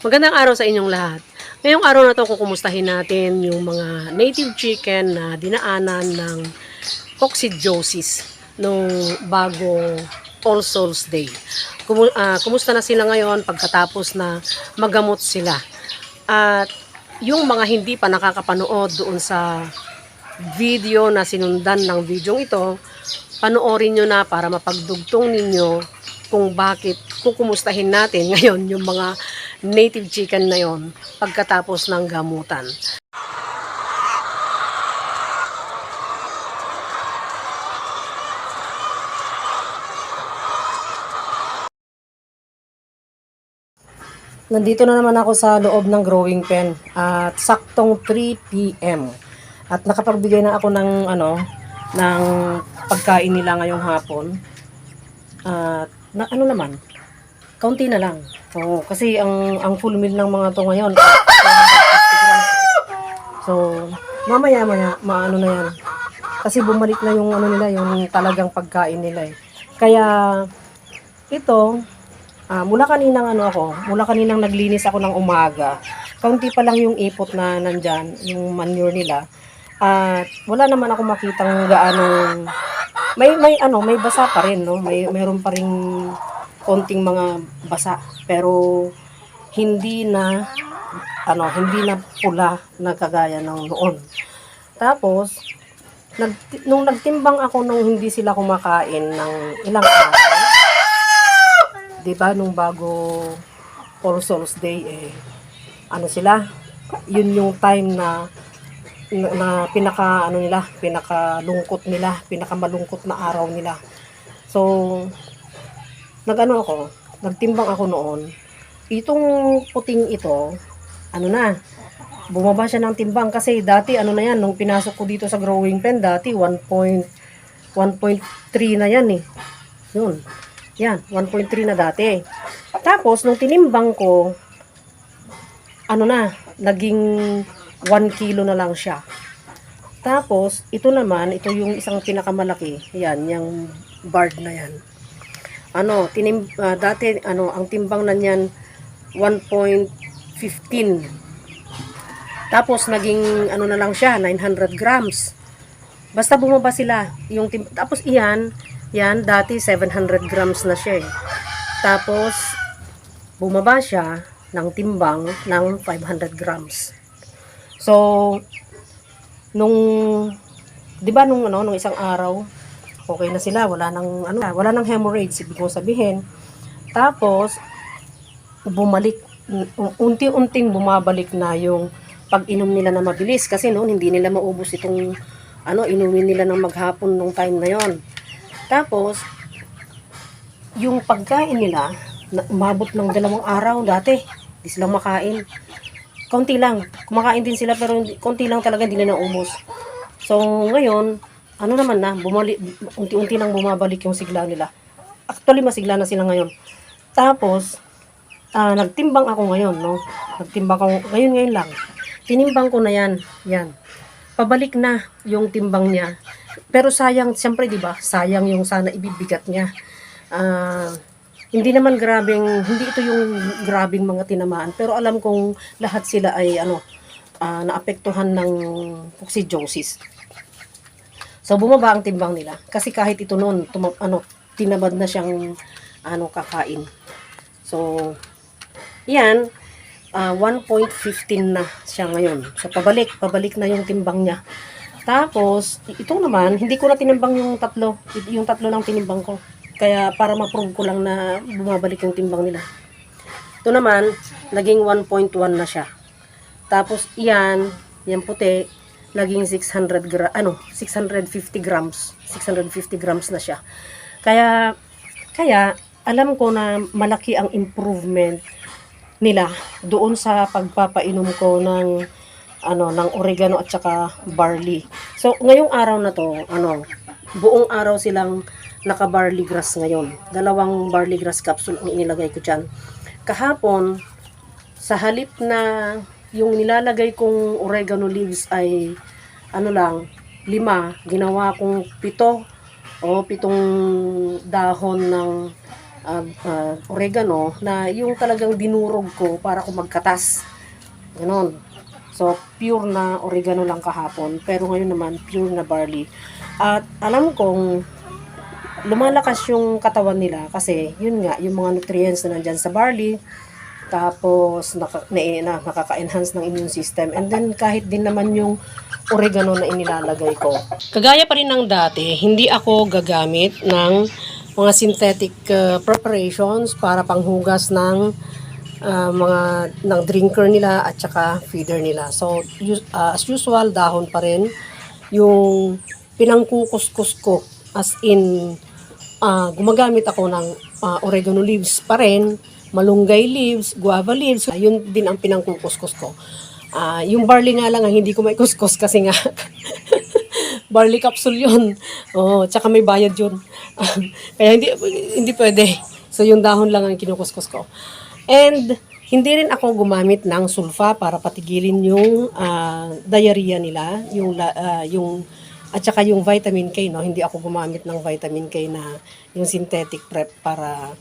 Magandang araw sa inyong lahat. Ngayong araw na to kukumustahin natin yung mga native chicken na dinaanan ng coccidiosis nung bago All Souls Day. Ah, kumusta na sila ngayon pagkatapos na magamot sila? At yung mga hindi pa nakakapanood doon sa video na sinundan ng video ito, panoorin nyo na para mapagdugtong ninyo kung bakit kukumustahin natin ngayon yung mga native chicken na yon pagkatapos ng gamutan. Nandito na naman ako sa loob ng growing pen at saktong 3 p.m. At nakapagbigay na ako ng ano ng pagkain nila ngayong hapon. At na, ano naman, kaunti na lang. So, kasi ang ang full meal ng mga to ngayon 450 grams. So, mamaya maya maano na yan. Kasi bumalik na yung ano nila, yung talagang pagkain nila eh. Kaya ito, Ah, mula kaninang ano ako, mula kaninang naglinis ako ng umaga, kaunti pa lang yung ipot na nandyan, yung manure nila. At wala naman ako makitang gaano may may ano, may basa pa rin, no? May meron pa ring konting mga basa, pero hindi na ano, hindi na pula na kagaya ng noon. Tapos nag, nung nagtimbang ako nung hindi sila kumakain ng ilang araw, 'di ba nung bago All Souls Day eh ano sila yun yung time na na, na pinaka ano nila pinaka lungkot nila pinaka malungkot na araw nila so nagano ako nagtimbang ako noon itong puting ito ano na bumaba siya ng timbang kasi dati ano na yan nung pinasok ko dito sa growing pen dati 1. 1.3 na yan eh yun yan, 1.3 na dati. Tapos, nung tinimbang ko, ano na, naging 1 kilo na lang siya. Tapos, ito naman, ito yung isang pinakamalaki. Yan, yung bird na yan. Ano, tinim, ah, dati, ano, ang timbang na niyan, 1.15. Tapos, naging, ano na lang siya, 900 grams. Basta bumaba sila. Yung tim- tapos, iyan, yan, dati 700 grams na siya eh. Tapos, bumaba siya ng timbang ng 500 grams. So, nung, di ba nung, ano, nung isang araw, okay na sila, wala nang, ano, wala nang hemorrhage, ibig ko sabihin. Tapos, bumalik, unti-unting bumabalik na yung pag-inom nila na mabilis kasi noon hindi nila maubos itong ano inumin nila ng maghapon nung time na yon tapos, yung pagkain nila, umabot ng dalawang araw dati. Hindi sila makain. Konti lang. Kumakain din sila pero konti lang talaga hindi nila naubos. So, ngayon, ano naman na, bumalik, unti-unti nang bumabalik yung sigla nila. Actually, masigla na sila ngayon. Tapos, ah, nagtimbang ako ngayon, no? Nagtimbang ako, ngayon, ngayon lang. Tinimbang ko na yan. Yan. Pabalik na yung timbang niya. Pero sayang, siyempre, di ba? Sayang yung sana ibibigat niya. Ah, hindi naman grabing, hindi ito yung grabing mga tinamaan. Pero alam kong lahat sila ay, ano, ah, naapektuhan ng coccidiosis. So, bumaba ang timbang nila. Kasi kahit ito noon, tuma- ano, tinabad na siyang, ano, kakain. So, yan, ah, 1.15 na siya ngayon. So, pabalik, pabalik na yung timbang niya. Tapos, ito naman, hindi ko na tinimbang yung tatlo. Yung tatlo lang tinimbang ko. Kaya para ma-prove ko lang na bumabalik yung timbang nila. Ito naman, naging 1.1 na siya. Tapos, yan, yan puti, naging 600 gra ano, 650 grams. 650 grams na siya. Kaya, kaya, alam ko na malaki ang improvement nila doon sa pagpapainom ko ng ano ng oregano at saka barley. So ngayong araw na to, ano, buong araw silang naka barley grass ngayon. Dalawang barley grass capsule ang inilagay ko diyan. Kahapon sa halip na yung nilalagay kong oregano leaves ay ano lang, lima, ginawa kong pito o pitong dahon ng ah, ah, oregano na yung talagang dinurog ko para ko magkatas. Ganon. So, pure na oregano lang kahapon. Pero ngayon naman, pure na barley. At alam kong lumalakas yung katawan nila kasi yun nga, yung mga nutrients na nandyan sa barley, tapos naka, na, na, nakaka-enhance ng immune system. And then kahit din naman yung oregano na inilalagay ko. Kagaya pa rin ng dati, hindi ako gagamit ng mga synthetic uh, preparations para panghugas ng uh, mga ng drinker nila at saka feeder nila. So uh, as usual dahon pa rin yung pinangkukuskus ko as in ah, gumagamit ako ng ah, oregano leaves pa rin, malunggay leaves, guava leaves, yun din ang pinangkukuskus ko. Ah, yung barley nga lang ang hindi ko may kuskus kasi nga barley capsule yun. Oo, tsaka may bayad yun. Kaya hindi hindi pwede. So yung dahon lang ang kinukuskus ko. And hindi rin ako gumamit ng sulfa para patigilin yung ah, diarrhea nila, yung ah, yung at saka yung vitamin K, no? Hindi ako gumamit ng vitamin K na yung synthetic prep para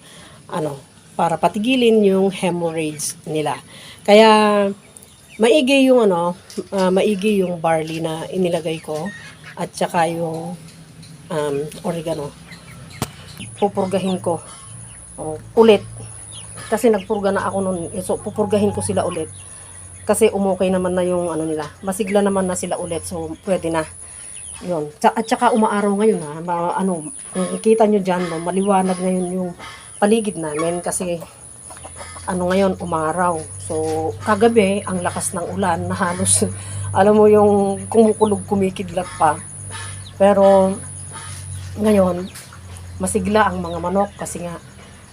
ano, para patigilin yung hemorrhage nila. Kaya maigi yung ano, ah, maigi yung barley na inilagay ko at saka yung um, oregano. Pupurgahin ko oh, ulit. Kasi nagpurga na ako nun. eh, So, pupurgahin ko sila ulit. Kasi umukay naman na yung ano nila. Masigla naman na sila ulit. So, pwede na. Yun. At saka umaaraw ngayon ha. Ma, ano, kung ikita nyo dyan, no, maliwanag ngayon yung paligid namin. Kasi ano ngayon, umaraw. So, kagabi, ang lakas ng ulan na halos, alam mo yung kumukulog, kumikidlat pa. Pero, ngayon, masigla ang mga manok kasi nga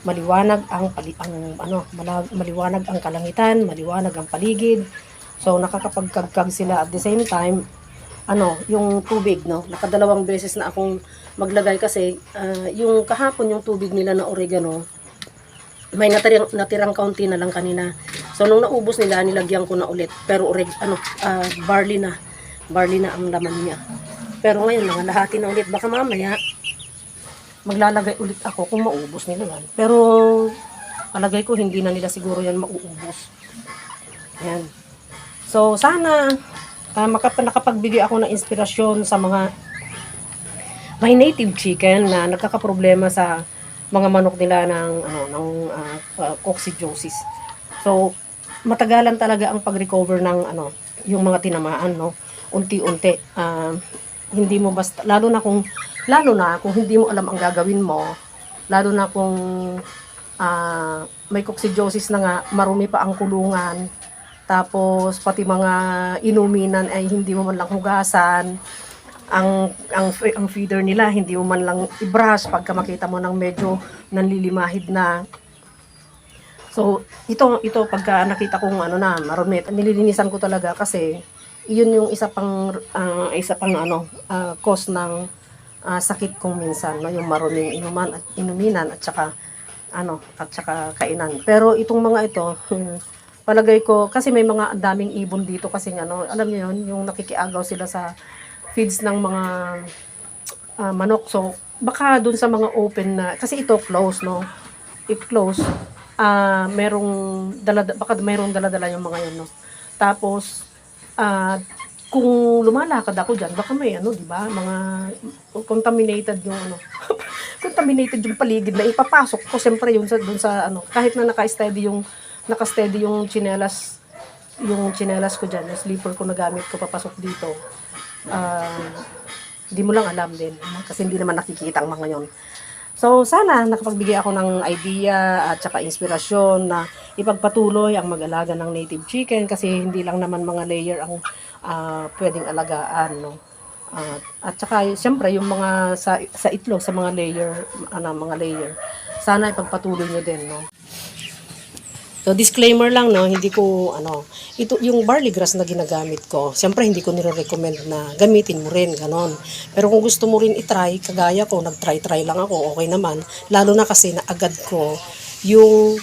maliwanag ang pali, ang ano maliwanag ang kalangitan maliwanag ang paligid so nakakapagkagkag sila at the same time ano yung tubig no nakadalawang beses na akong maglagay kasi ah, yung kahapon yung tubig nila na oregano may natirang, natirang kaunti na lang kanina. So, nung naubos nila, nilagyan ko na ulit. Pero, oreg, ano, ah, barley na. Barley na ang laman niya. Pero ngayon, nangalahati na ulit. Baka mamaya, maglalagay ulit ako kung maubos nila yan. Pero, palagay ko, hindi na nila siguro yan mauubos. Yan. So, sana, uh, makap- nakapagbigay ako ng inspirasyon sa mga may native chicken na nagkakaproblema sa mga manok nila ng ano ng ah, ah, coccidiosis. So matagalan talaga ang pag-recover ng ano yung mga tinamaan no unti-unti Ah, hindi mo basta lalo na kung lalo na kung hindi mo alam ang gagawin mo lalo na kung ah, may coccidiosis na nga marumi pa ang kulungan tapos pati mga inuminan ay hindi mo man lang hugasan. Ang ang ang feeder nila hindi mo man lang i-brush pagka makita mo ng medyo nanlilimahid na. So ito ito pagka nakita kong ano na marumi nililinisan ko talaga kasi iyon yung isa pang ah, isa pang ano ah, cause ng ah, sakit kong minsan no yung maruming inuman at inuminan at saka ano at saka kainan. Pero itong mga ito palagay ko kasi may mga daming ibon dito kasi ano alam niyo yun yung nakikiagaw sila sa feeds ng mga ah, manok. So, baka dun sa mga open na, kasi ito close, no? If close, ah merong, dala, baka mayroong dala-dala yung mga yun, no? Tapos, ah kung lumalakad ako dyan, baka may ano, di ba? Mga contaminated yung ano. contaminated yung paligid na ipapasok ko siyempre yun sa dun sa ano kahit na naka-steady yung naka-steady yung chinelas yung chinelas ko dyan, yung sleeper ko na gamit ko papasok dito hindi mo lang alam din kasi hindi naman nakikita ang mga yon. So sana nakapagbigay ako ng idea at saka inspirasyon na ipagpatuloy ang mag-alaga ng native chicken kasi hindi lang naman mga layer ang ah, pwedeng alagaan no. Ah, at saka siyempre yung mga sa sa itlog sa mga layer ano mga layer sana ipagpatuloy nyo din no. So disclaimer lang no, hindi ko ano, ito yung barley grass na ginagamit ko. Siyempre hindi ko nire-recommend na gamitin mo rin ganon. Pero kung gusto mo rin i-try, kagaya ko, nag-try-try lang ako, okay naman. Lalo na kasi na agad ko yung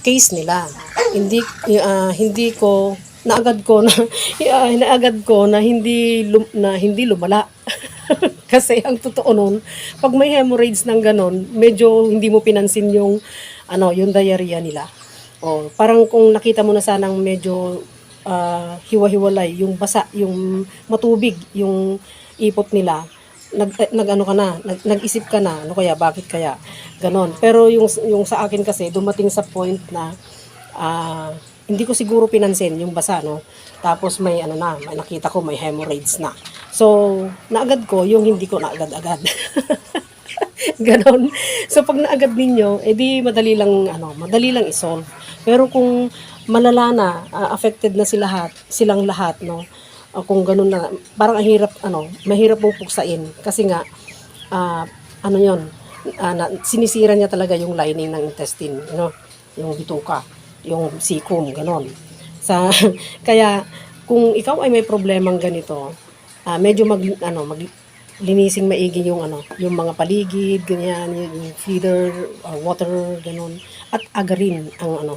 case nila. Hindi ah, hindi ko naagad ko na ah, naagad ko na hindi lum, na hindi lumala. Kasi ang totoo nun, pag may hemorrhoids ng ganon, medyo hindi mo pinansin yung, ano, yung diarrhea nila. O, parang kung nakita mo na sanang medyo ah, hiwa-hiwalay, yung basa, yung matubig, yung ipot nila, nag, eh, nag ano ka na, nag, nag-isip ka na, ano kaya, bakit kaya, ganon. Pero yung, yung sa akin kasi, dumating sa point na, ah, hindi ko siguro pinansin yung basa, no? Tapos may ano na, may nakita ko may hemorrhoids na. So, naagad ko yung hindi ko naagad-agad. Ganon. So, pag naagad ninyo, edi madali lang, ano, madali lang isolve. Pero kung malala na, ah, affected na sila lahat, silang lahat, no? Ah, kung ganun na, parang ang hirap, ano, mahirap pong puksain. Kasi nga, ah, ano yon ah, na, sinisira niya talaga yung lining ng intestine, no? Yung bituka, yung cecum, ganon. Sa, kaya, kung ikaw ay may problemang ganito, ah, medyo mag, ano, mag, linising maigi yung ano, yung mga paligid, ganyan, yung, feeder, uh, water, ganun. At agarin ang ano,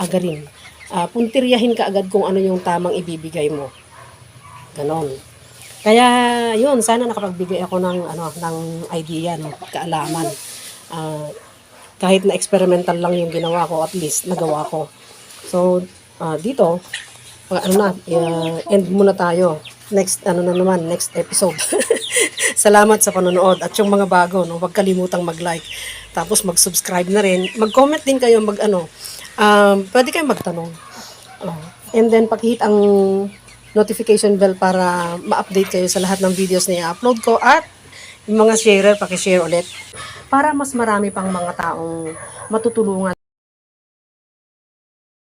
agarin. Ah, puntiryahin ka agad kung ano yung tamang ibibigay mo. Ganon. Kaya yun, sana nakapagbigay ako ng ano ng idea no, kaalaman. Ah, kahit na experimental lang yung ginawa ko, at least nagawa ko. So, ah, dito, ano na, uh, end muna tayo. Next, ano na naman, next episode. Salamat sa panonood at yung mga bago, no, huwag kalimutang mag-like. Tapos mag-subscribe na rin. Mag-comment din kayo, mag ano, um, pwede kayong magtanong. Oh. And then, pakihit ang notification bell para ma-update kayo sa lahat ng videos na i-upload ko at yung mga sharer, pakishare ulit para mas marami pang mga taong matutulungan